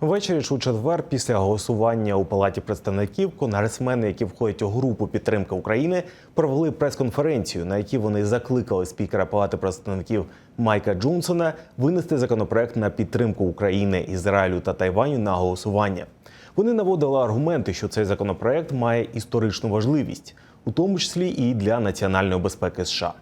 Ввечері ж у четвер, після голосування у палаті представників, конгресмени, які входять у групу підтримки України, провели прес-конференцію, на якій вони закликали спікера палати представників Майка Джонсона винести законопроект на підтримку України, Ізраїлю та Тайваню на голосування. Вони наводили аргументи, що цей законопроект має історичну важливість, у тому числі і для національної безпеки США.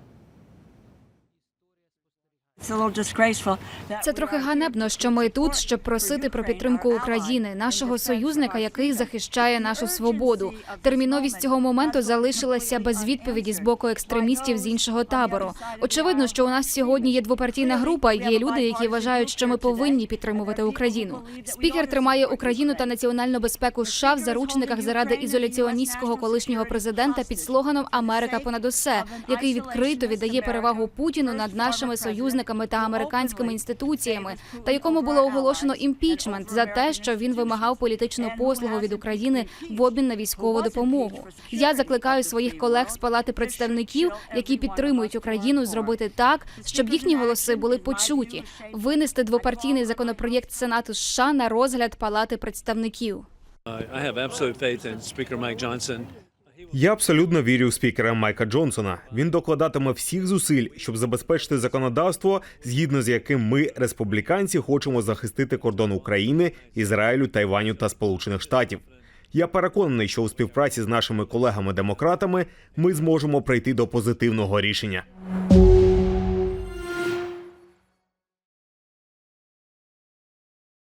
Це трохи ганебно, що ми тут, щоб просити про підтримку України, нашого союзника, який захищає нашу свободу. Терміновість цього моменту залишилася без відповіді з боку екстремістів з іншого табору. Очевидно, що у нас сьогодні є двопартійна група. Є люди, які вважають, що ми повинні підтримувати Україну. Спікер тримає Україну та національну безпеку США в заручниках заради ізоляціоністського колишнього президента під слоганом Америка понад усе, який відкрито віддає перевагу Путіну над нашими союзниками та американськими інституціями, та якому було оголошено імпічмент за те, що він вимагав політичну послугу від України в обмін на військову допомогу. Я закликаю своїх колег з палати представників, які підтримують Україну, зробити так, щоб їхні голоси були почуті, винести двопартійний законопроєкт Сенату США на розгляд палати представників. I have absolute faith in Speaker Mike Johnson. Я абсолютно вірю в спікера Майка Джонсона. Він докладатиме всіх зусиль, щоб забезпечити законодавство, згідно з яким ми, республіканці, хочемо захистити кордон України, Ізраїлю, Тайваню та Сполучених Штатів. Я переконаний, що у співпраці з нашими колегами-демократами ми зможемо прийти до позитивного рішення.